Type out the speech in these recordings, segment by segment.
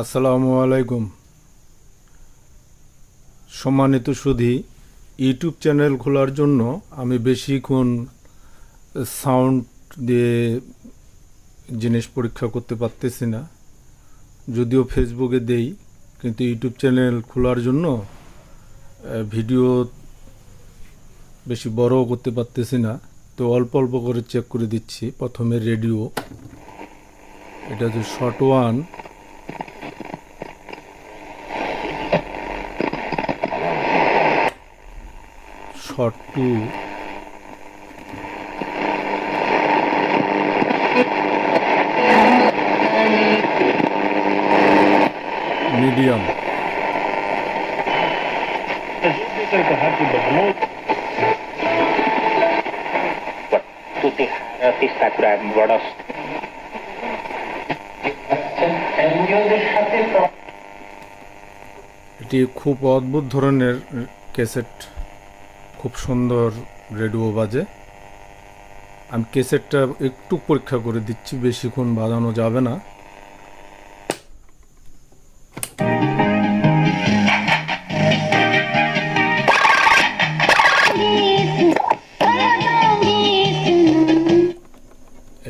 আসসালামু আলাইকুম। সম্মানিত সুধী, ইউটিউব চ্যানেল খোলার জন্য আমি বেশিক্ষণ সাউন্ড দিয়ে জিনিস পরীক্ষা করতে পারতেছি না। যদিও ফেসবুকে দেই, কিন্তু ইউটিউব চ্যানেল খোলার জন্য ভিডিও বেশি বড়ও করতে পারতেছি না। তো অল্প অল্প করে চেক করে দিচ্ছি। প্রথমে রেডিও, এটা হচ্ছে short one. Tutti pista kurang এটি খুব অদ্ভুত ধরনের ক্যাসেট খুব সুন্দর রেডিও বাজে। আমি ক্যাসেটটা একটু পরীক্ষা করে দিচ্ছি, বেশিক্ষণ বাজানো যাবে না।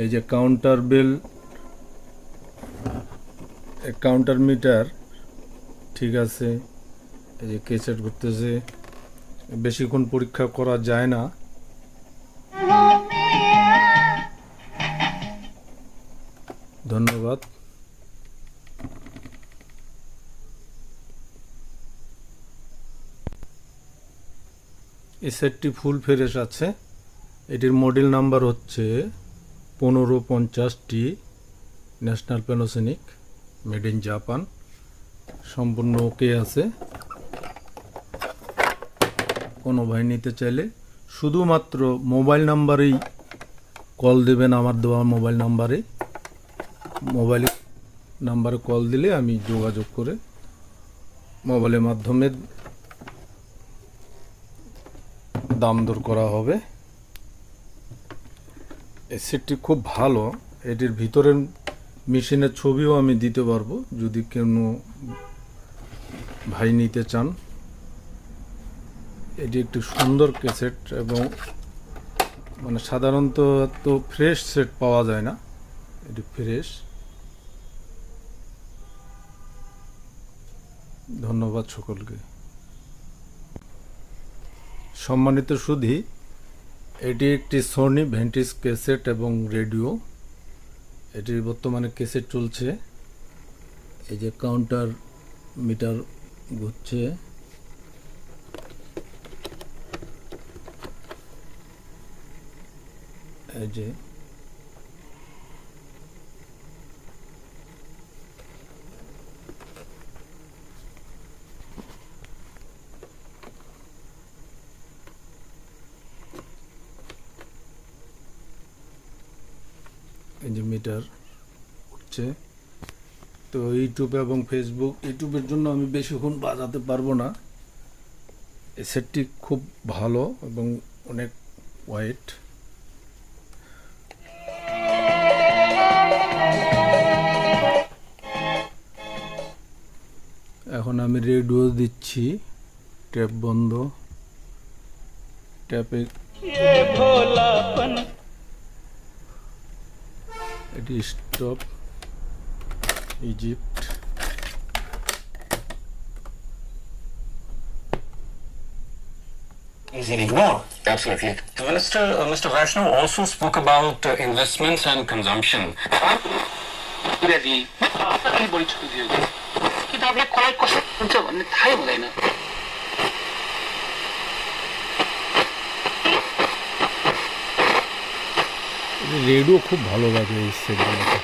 এই যে কাউন্টার বেল কাউন্টার মিটার ঠিক আছে। এই যে কেসেট ঘুরতেছে বেশিক্ষণ পরীক্ষা করা যায় না। ধন্যবাদ। এই সেটটি ফুল ফ্রেশ আছে। এটির মডেল নাম্বার হচ্ছে পনেরো পঞ্চাশটি National Panasonic, made in Japan. সম্পূর্ণ ওকে আছে। কোনো ভাই নিতে চাইলে শুধুমাত্র মোবাইল নাম্বারেই কল দেবেন আমার দেওয়া মোবাইল নাম্বারে। মোবাইল নাম্বারে কল দিলে আমি যোগাযোগ করে মোবাইলের মাধ্যমে দাম দর করা হবে। এই সেটটি খুব ভালো, এটির ভিতরের মেশিনের ছবিও আমি দিতে পারব, যদি কোনো ভাই নিতে চান। এটি একটি সুন্দর ক্যাসেট এবং মানে সাধারণত তো ফ্রেশ সেট পাওয়া যায় না। এটি ফ্রেশ। ধন্যবাদ সকলকে। সম্মানিত সুধী, এটি একটি সোনি ভেন্টিস ক্যাসেট এবং রেডিও। এটির বর্তমানে ক্যাসেট চলছে। এই যে কাউন্টার মিটার ঘুরছে। যে, এই যে মিটার উঠছে। তো ইউটিউব এবং ফেসবুক ইউটিউবের জন্য আমি বেশিক্ষণ বাজাতে পারব না। সেটটি খুব ভালো এবং অনেক ওয়াইট এখন আমি রেডিও দিচ্ছি ট্যাপ বন্ধ ট্যাপে এটি stop eject easily ignored. Absolutely. The Minister, uh, Mr. Vaishnav also spoke about uh, investments and consumption. किताबले कसलाई कसो हुन्छ भन्ने थाहै हुँदैन রেডিও খুব ভালো লাগে এই সেটগুলোতে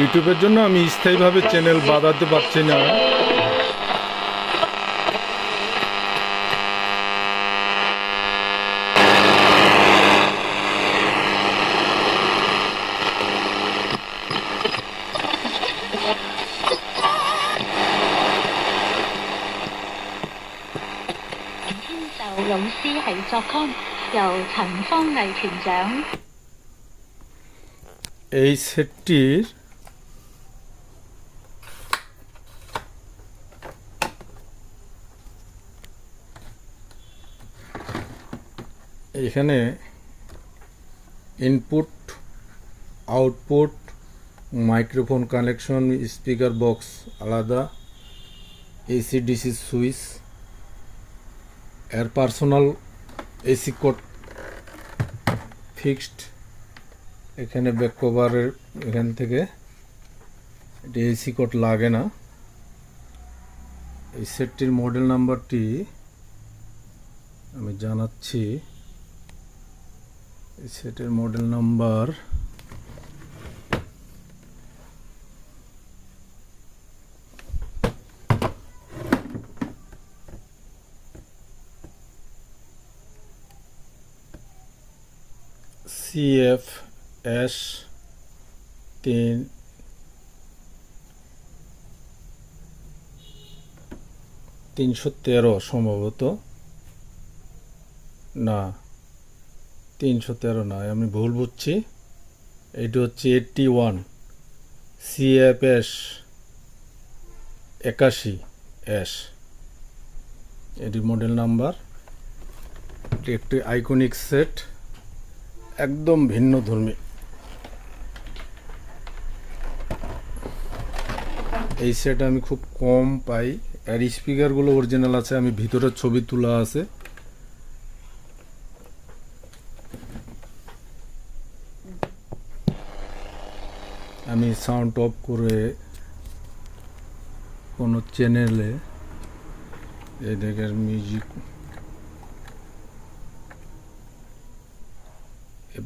ইউটিউবের জন্য আমি স্থায়ীভাবে চ্যানেল বাঁধাতে পারছি না। এই সেটটির এখানে input output microphone connection speaker box আলাদা এসি ডিসি সুইচ এর পার্সোনাল এসি কোড ফিক্সড এখানে ব্যাক কভারের এখান থেকে এটি এসি কোড লাগে না। এই সেটটির মডেল নাম্বারটি আমি জানাচ্ছি। সেটের মডেল নাম্বার সিএফ এস তিন তিনশো তেরো সম্ভবত। না। তিনশো তেরো নয়, আমি ভুল বুঝছি। এটি হচ্ছে এইটটি ওয়ান সিএফএস একাশি এস এটি মডেল নাম্বার এটি একটি আইকনিক সেট একদম ভিন্ন ধর্মী। এই সেট আমি খুব কম পাই। আর স্পিকারগুলো অরিজিনাল আছে, আমি ভিতরের ছবি তোলা আছে আমি সাউন্ড অফ করে কোনো চ্যানেলে এই দেখের মিউজিক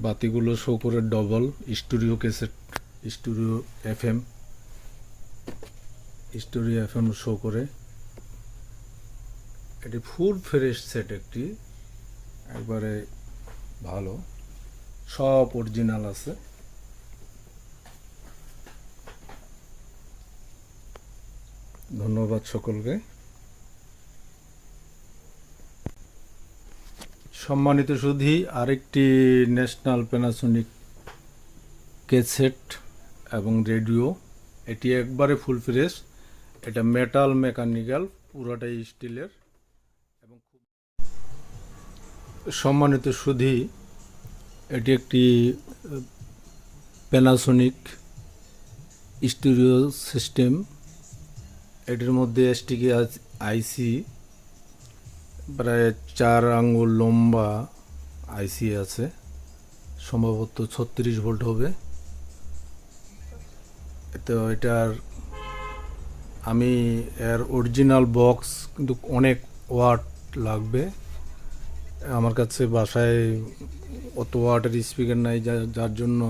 বাতিগুলো শো করে double studio cassette studio FM studio FM show করে। এটি ফুল ফ্রেশ সেট একটি, একবারে ভালো, সব অরিজিনাল আছে। ধন্যবাদ সকলকে। সম্মানিত সুধী, আরেকটি ন্যাশনাল প্যানাসোনিক ক্যাসেট এবং রেডিও, এটি একবারে ফুল ফ্রেশ। এটা মেটাল মেকানিক্যাল, পুরোটাই স্টিলের। এবং খুব সম্মানিত সুধী, এটি একটি প্যানাসোনিক স্টুডিও সিস্টেম। এটির মধ্যে এসটিকে আইসি, প্রায় চার আঙ্গুল লম্বা আইসি আছে, সম্ভবত ছত্রিশ ভোল্ট হবে। তো এটার, আমি এর অরিজিনাল বক্স কিন্তু অনেক ওয়াট লাগবে। আমার কাছে বাসায় অত ওয়াটের স্পিকার নাই যার জন্য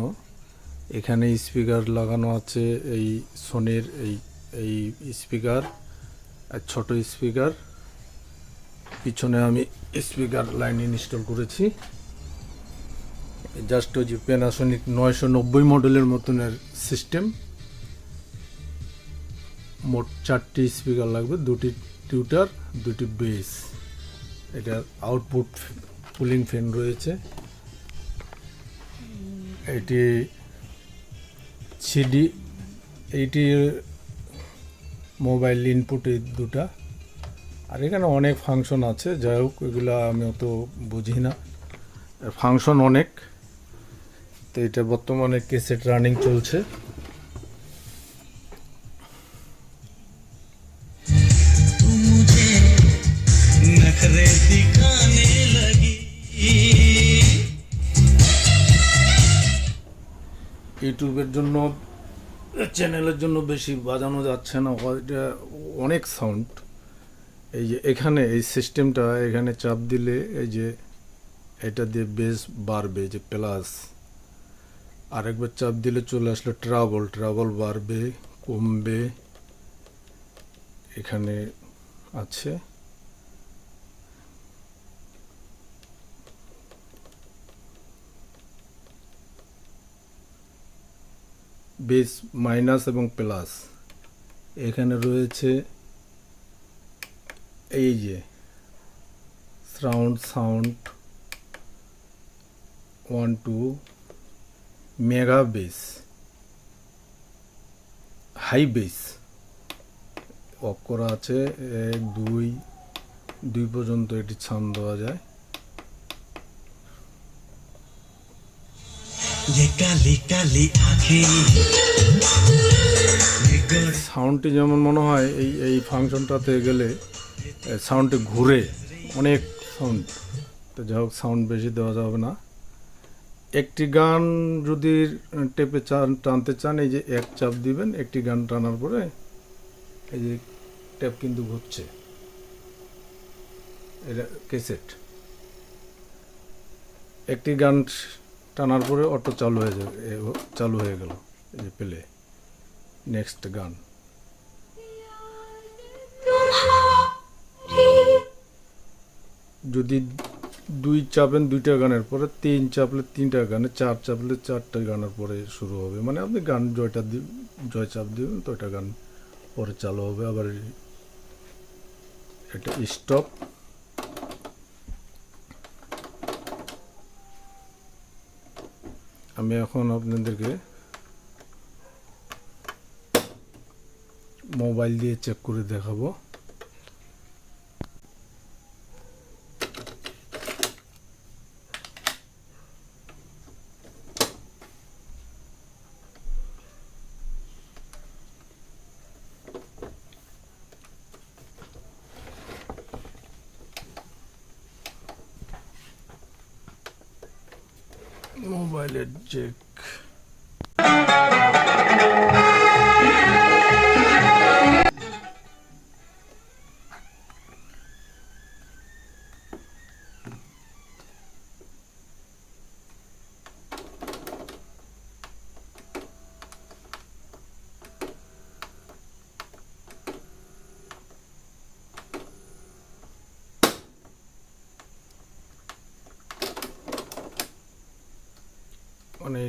এখানে স্পিকার লাগানো আছে এই সোনির এই এই স্পিকার ছোট স্পিকার। পিছনে আমি স্পিকার লাইন ইনস্টল করেছি। জাস্ট ওই যে প্যানাসোনিক নয়শো নব্বই মডেলের মতনের সিস্টেম। মোট চারটি স্পিকার লাগবে, দুটি টিউটার, দুটি বেস। এটার আউটপুট কুলিং ফ্যান রয়েছে। এটি সিডি এইটি মোবাইল ইনপুটে দুটা। আর এখানে অনেক ফাংশন আছে, যাই হোক, এগুলো আমি অত বুঝি না। ফাংশন অনেক। তো এটা বর্তমানে কেসেট রানিং চলছে। ইউটিউবের জন্য চ্যানেলের জন্য বেশি বাজানো যাচ্ছে না। এটা অনেক সাউন্ড এই যে এখানে এই সিস্টেমটা এখানে চাপ দিলে এই যে এটা দিয়ে বেস বাড়বে, যে প্লাস আরেকবার চাপ দিলে চলে আসলে ট্রাবল ট্রাবল বাড়বে, কমবে। এখানে আছে। বেস মাইনাস এবং প্লাস। এখানে রয়েছে এই যে surround sound one two mega bass high bass off করা আছে এক, দুই দুই পর্যন্ত এটি ছান দেওয়া যায়। ये काली काली आंखें ये गोरे সাউন্ডটি যেমন মনে হয় এই এই ফাংশনটাতে গেলে সাউন্ডটি ঘুরে অনেক সাউন্ড তো যাই হোক সাউন্ড বেশি দেওয়া যাবে না একটি গান যদি টেপে চান টানতে চান এই যে এক চাপ দিবেন একটি গান টানার পরে এই যে ট্যাপ কিন্তু ঘুরছে এটা কেসেট একটি গান টানার পরে অটো চালু হয়ে যাবে চালু হয়ে গেল, এই যে প্লে। নেক্সট গান। যদি দুই চাপেন দুইটা গানের পরে, তিন চাপলে তিনটা গানে, চার চাপলে চারটা গানের পরে শুরু হবে। মানে আপনি গান জয়টা জয় চাপ দিবেন, তো ওইটা গান পরে চালু হবে। আবার এটা স্টপ আমি এখন আপনাদেরকে মোবাইল দিয়ে চেক করে দেখাবো। মোবাইলের চেক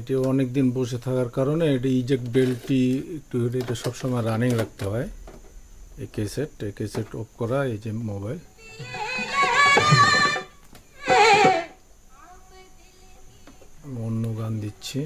এটি অনেক দিন বসে থাকার কারণে এটি ইজেক্ট বেল্টটি একটু এটা সবসময় রানিং রাখতে হয়। এই ক্যাসেট এই ক্যাসেট অফ করা, এই যে মোবাইল। অন্য গান দিচ্ছি।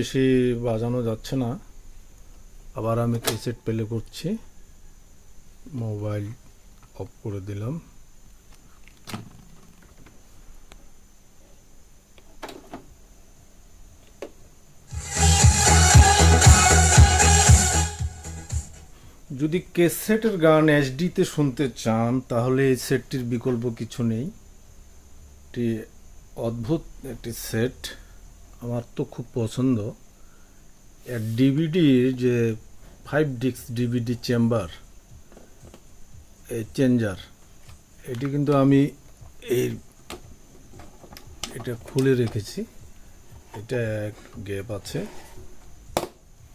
বেশি বাজানো যাচ্ছে না। আবার আমি ক্যাসেট প্লে করছি। মোবাইল অফ করে দিলাম। যদি ক্যাসেটের গান এইচডিতে শুনতে চান, তাহলে এই সেটটির বিকল্প কিছু নেই। একটি অদ্ভুত একটি সেট। আমার তো খুব পছন্দ। এর ডিভিডির যে ফাইভ ডিস্ক ডিভিডি চেম্বার এই চেঞ্জার এটি কিন্তু আমি এই এটা খুলে রেখেছি। এটা এক গ্যাপ আছে।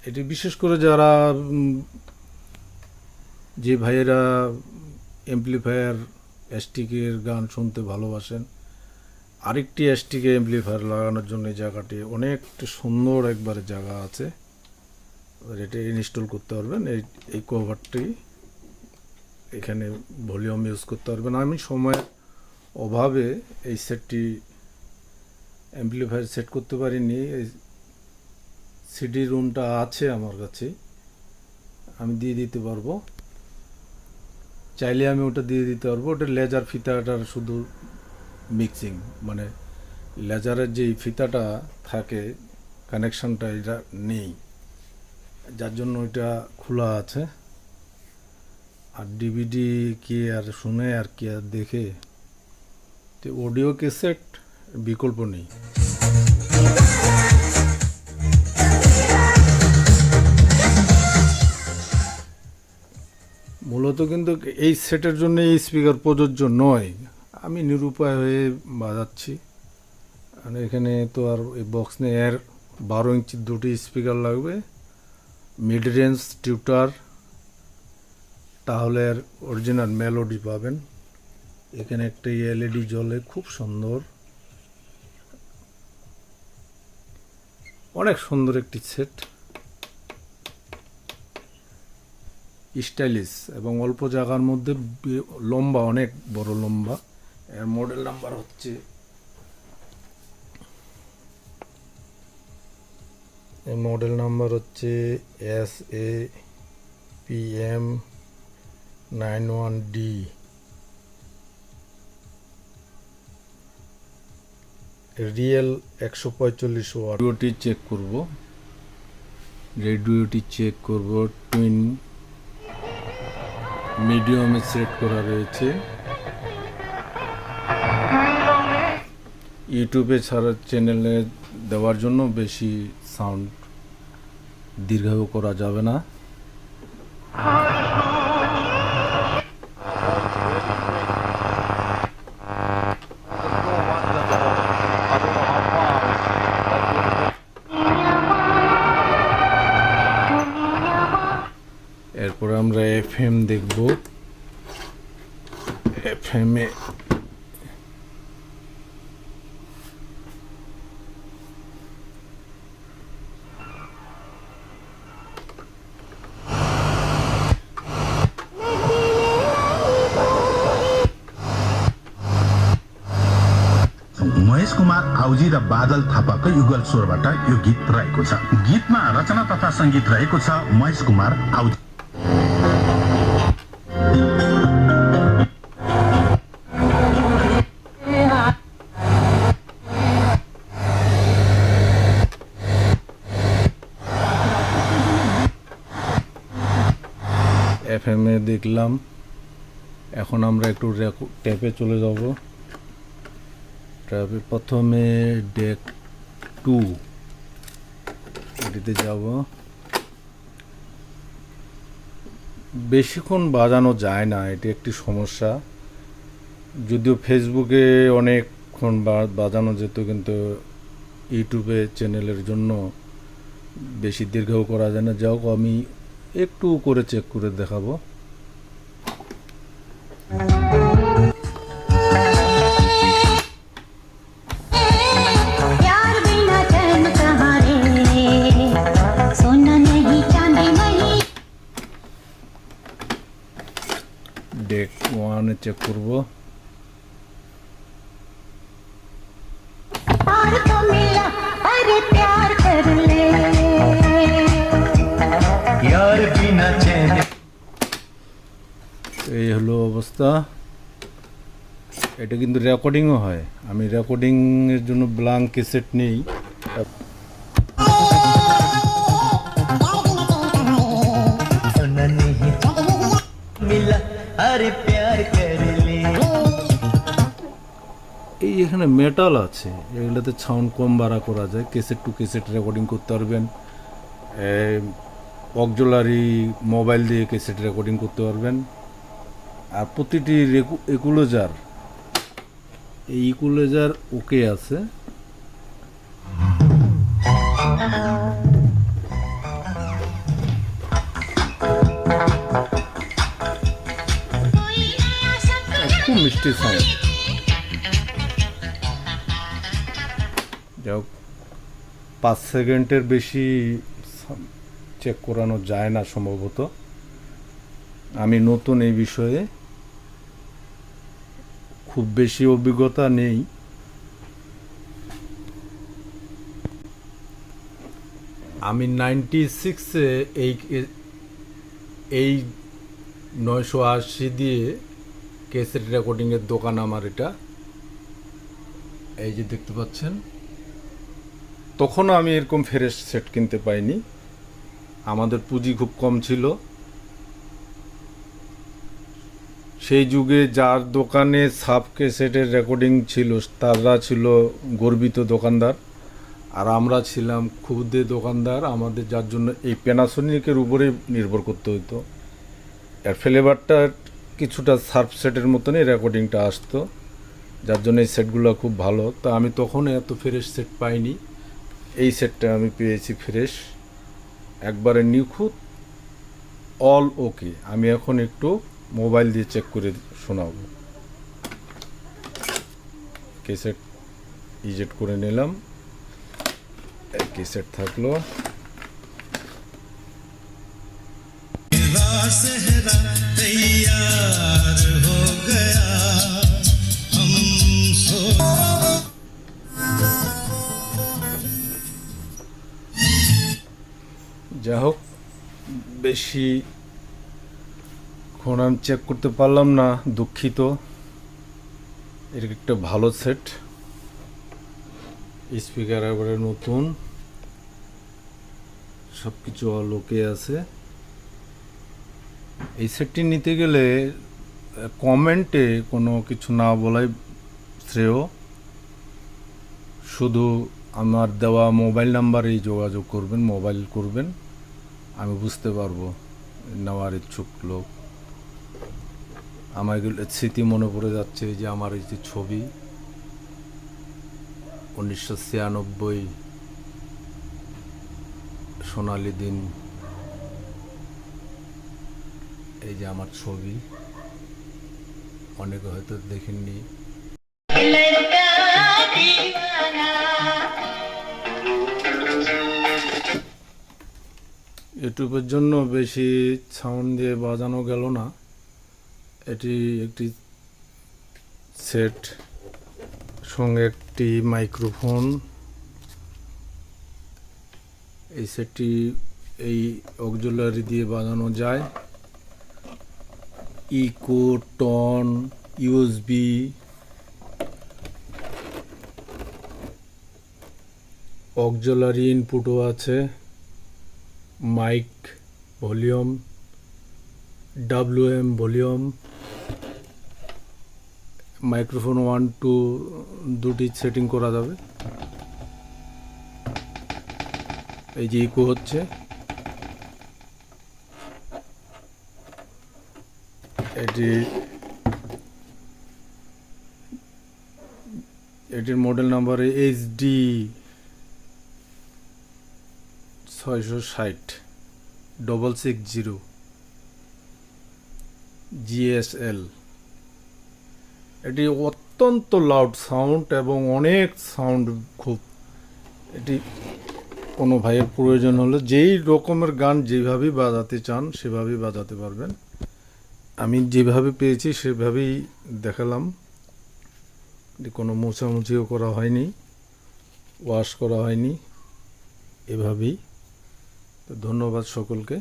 এটি বিশেষ করে যারা যে ভাইয়েরা এমপ্লিফায়ার এসটিকের গান শুনতে ভালোবাসেন আরেকটি এসটিকে এমপ্লিফায়ার লাগানোর জন্য এই জায়গাটি অনেকটা সুন্দর একবারে জায়গা আছে। এটা ইনস্টল করতে পারবেন। এই এই কভারটি এখানে ভলিউম ইউজ করতে পারবেন। আমি সময়ের অভাবে এই সেটটি অ্যাম্পলিফায়ার সেট করতে পারিনি। এই সিডি রুমটা আছে আমার কাছে। আমি দিয়ে দিতে পারব। চাইলে আমি ওটা দিয়ে দিতে পারব। ওটা লেজার ফিতাটার শুধু মিক্সিং মানে লেজারের যে ফিতাটা থাকে কানেকশনটা এটা নেই। যার জন্য ওইটা খোলা আছে। আর ডিভিডি কি আর শুনে আর কি আর দেখে, তো অডিও ক্যাসেট বিকল্প নেই। মূলত কিন্তু এই সেটের জন্য এই স্পিকার প্রযোজ্য নয়। আমি নিরুপায় হয়ে বাজাচ্ছি। আর এখানে তো আর এই বক্স নেই এর বারো ইঞ্চির দুটি স্পিকার লাগবে মিড রেঞ্জ টিউটার তাহলে আর অরিজিনাল মেলোডি পাবেন। এখানে একটা এলইডি জ্বলে, খুব সুন্দর। অনেক সুন্দর একটি সেট স্টাইলিশ এবং অল্প জায়গার মধ্যে লম্বা, অনেক বড় লম্বা। এর মডেল নাম্বার হচ্ছে এর মডেল নাম্বার হচ্ছে S A P M nine one D real একশো পঁয়তাল্লিশ রেডিওটি চেক করব। রেডিওটি চেক করব। টুইন মিডিয়ামে সেট করা রয়েছে। ইউটিউবে ছাড়া চ্যানেলে দেওয়ার জন্য বেশি সাউন্ড দীর্ঘায়ু করা যাবে না। এরপর আমরা এফ এম দেখব। এফ कुमार आउजी र बादल थापाको युगल स्वरबाट यो गीत रहेको छ गीतमा रचना तथा सङ्गीत रहेको छ Mahesh Kumar आउजी F M A দেখলাম এখন আমরা একটু ট্যাপে চলে যাব ট্যাপে প্রথমে ডেক টু এটিতে যাব। বেশিক্ষণ বাজানো যায় না, এটি একটি সমস্যা। যদিও ফেসবুকে অনেকক্ষণ বাজানো যেত, কিন্তু ইউটিউবে চ্যানেলের জন্য বেশি দীর্ঘও করা যায় না। যাও আমি একটু করে চেক করে দেখাবো। চেক করব प्यार तो मिला अरे प्यार कर ले यार बिना चैन এই হলো অবস্থা এটা কিন্তু রেকর্ডিংও হয় আমি রেকর্ডিংয়ের জন্য ব্লাঙ্ক ক্যাসেট নেই सोना नहीं मिला अरे এই এখানে মেটাল আছে। এগুলোতে সাউন্ড কম বাড়া করা যায়। ক্যাসেট টু ক্যাসেট রেকর্ডিং করতে পারবেন। অকজলারি মোবাইল দিয়ে ক্যাসেট রেকর্ডিং করতে পারবেন। আর প্রতিটি একুলোজার এই ইকুলেজার ওকে আছে। খুব মিষ্টি সাউন্ড যাই হোক, পাঁচ সেকেন্ডের বেশি চেক করানো যায় না সম্ভবত। আমি নতুন এই বিষয়ে খুব বেশি অভিজ্ঞতা নেই। আমি নাইনটি সিক্সে এই এই নয়শো আশি দিয়ে কেসেট রেকর্ডিংয়ের দোকান আমার এটা। এই যে দেখতে পাচ্ছেন তখনও আমি এরকম ফ্রেশ সেট কিনতে পাইনি। আমাদের পুঁজি খুব কম ছিল। সেই যুগে যার দোকানে সাব ক্যাসেটের রেকর্ডিং ছিল তারা ছিল গর্বিত দোকানদার। আর আমরা ছিলাম ক্ষুদে দোকানদার। আমাদের যার জন্য এই প্যানাসোনিকের উপরে নির্ভর করতে হতো এর ফ্লেভারটা কিছুটা সার্ফ সেটের মতনই রেকর্ডিংটা আসতো, যার জন্য এই সেটগুলো খুব ভালো। তা আমি তখন এত ফ্রেশ সেট পাইনি। এই সেটটা আমি পেয়েছি ফ্রেশ। একবারে নিখুঁত অল ওকে আমি এখন একটু মোবাইল দিয়ে চেক করে শোনাবো। কেসেট ইজেট করে নিলাম। কেসেট থাকল। যা হোক, বেশি এখন আমি চেক করতে পারলাম না, দুঃখিত। এর একটা ভালো সেট স্পিকার এবারে নতুন। সব কিছু লোকে আছে। এই সেটটি নিতে গেলে কমেন্টে কোনো কিছু না বলাই শ্রেয়। শুধু আমার দেওয়া মোবাইল নাম্বারেই যোগাযোগ করবেন মোবাইল করবেন। আমি বুঝতে পারব, নেওয়ার ইচ্ছুক লোক। আমার এগুলো স্মৃতি মনে পড়ে যাচ্ছে যে আমার এই যে ছবি, উনিশশো ছিয়ানব্বই সোনালি দিন, এই যে আমার ছবি, অনেকে হয়তো দেখেননি। ইউটিউবের জন্য বেশি সাউন্ড দিয়ে বাজানো গেল না। এটি একটি সেট সঙ্গে একটি মাইক্রোফোন এই সেটটি এই অক্সুলারি দিয়ে বাজানো যায়। ইকো টন ইউএসবি অক্সুলারি ইনপুটও আছে। Mic volume WM volume microphone one two দুটি সেটিং করা যাবে। এই যে ইকো হচ্ছে। এটি, এটির মডেল নাম্বার এইচ ডি ছয়শো ষাট ডবল সিক্স জিরো জিএসএল এটি অত্যন্ত লাউড সাউন্ড এবং অনেক সাউন্ড খুব। এটি কোনো ভাইয়ের প্রয়োজন হলে যেই রকমের গান যেভাবেই বাজাতে চান, সেভাবেই বাজাতে পারবেন। আমি যেভাবে পেয়েছি, সেভাবেই দেখালাম। এটি কোনো মোছামুছিও করা হয়নি ওয়াশ করা হয়নি, এভাবেই। ধন্যবাদ সকলকে।